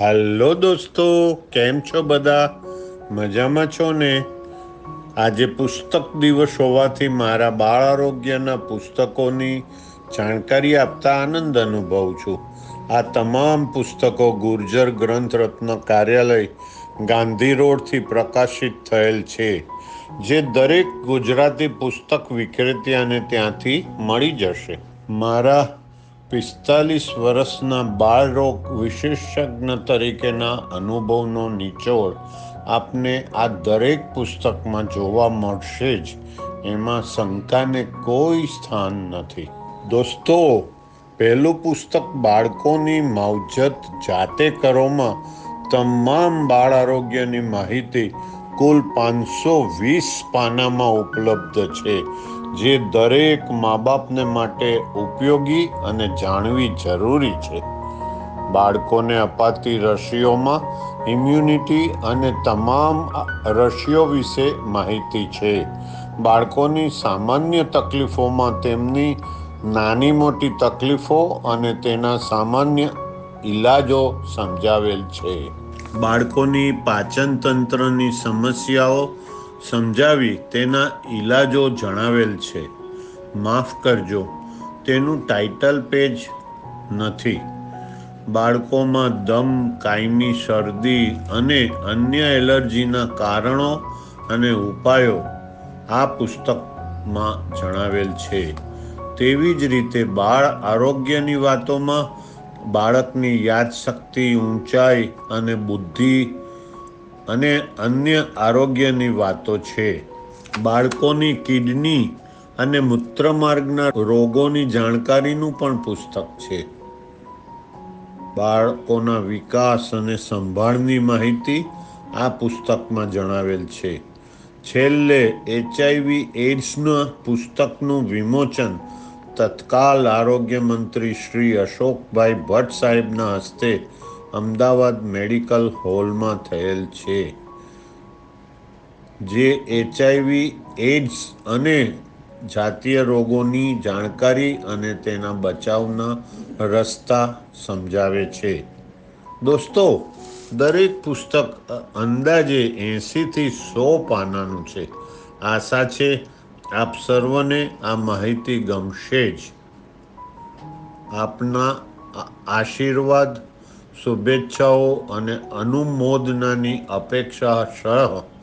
હાલો દોસ્તો, કેમ છો બધા? મજામાં છો ને? આજે પુસ્તક દિવસ હોવાથી મારા બાળ આરોગ્યના પુસ્તકોની જાણકારી આપતા આનંદ અનુભવું છું. આ તમામ પુસ્તકો ગુર્જર ગ્રંથ રત્ન કાર્યાલય ગાંધી રોડથી પ્રકાશિત થયેલ છે, જે દરેક ગુજરાતી પુસ્તક વિક્રેતાને ત્યાંથી મળી જશે. મારા પિસ્તાલીસ વર્ષના બાળરોગ વિશેષજ્ઞ તરીકેના અનુભવનો નિચોડ આપને આ દરેક પુસ્તકમાં જોવા મળશે જ. એમાં શંકાને કોઈ સ્થાન નથી. દોસ્તો, પહેલું પુસ્તક બાળકોની માવજત જાતે કરોમાં તમામ બાળ આરોગ્યની માહિતી કુલ પાંચસો વીસ પાનામાં ઉપલબ્ધ છે, જે દરેક મા બાપને માટે ઉપયોગી અને જાણવી જરૂરી છે. બાળકોને અપાતી રસીઓમાં ઇમ્યુનિટી અને તમામ રસીઓ વિશે માહિતી છે. બાળકોની સામાન્ય તકલીફોમાં તેમની નાની મોટી તકલીફો અને તેના સામાન્ય ઈલાજો સમજાવેલ છે. બાળકોની પાચન તંત્રની સમસ્યાઓ સમજાવી તેના ઈલાજો જણાવેલ છે. માફ કરજો, તેનું ટાઇટલ પેજ નથી. બાળકોમાં દમ, કાયમી શરદી અને અન્ય એલર્જીના કારણો અને ઉપાયો આ પુસ્તકમાં જણાવેલ છે. તેવી જ રીતે બાળ આરોગ્યની વાતોમાં બાળકની યાદશક્તિ ઊંચાઈ અને બુદ્ધિ અને અન્ય આરોગ્યની વાતો છે. બાળકોની કિડની અને મૂત્રમાર્ગના રોગોની જાણકારીનું પણ પુસ્તક છે. બાળકોના વિકાસ અને સંભાળની માહિતી આ પુસ્તકમાં જણાવેલ છે. છેલ્લે એચઆઈવી એડ્સના પુસ્તકનું વિમોચન તત્કાલ આરોગ્ય મંત્રી શ્રી અશોકભાઈ ભટ્ટ સાહેબના હસ્તે અમદાવાદ મેડિકલ હોલમાં થયેલ છે, જે એચઆઈવી એડ્સ અને જાતીય રોગોની જાણકારી અને તેના બચાવના રસ્તા સમજાવે છે. દોસ્તો, દરેક પુસ્તક અંદાજે એંશીથી સો પાનાનું છે. આશા છે આપ સર્વને આ માહિતી ગમશે જ. આપના આશીર્વાદ શુભેચ્છાઓ અને અનુમોદનાની અપેક્ષા સહ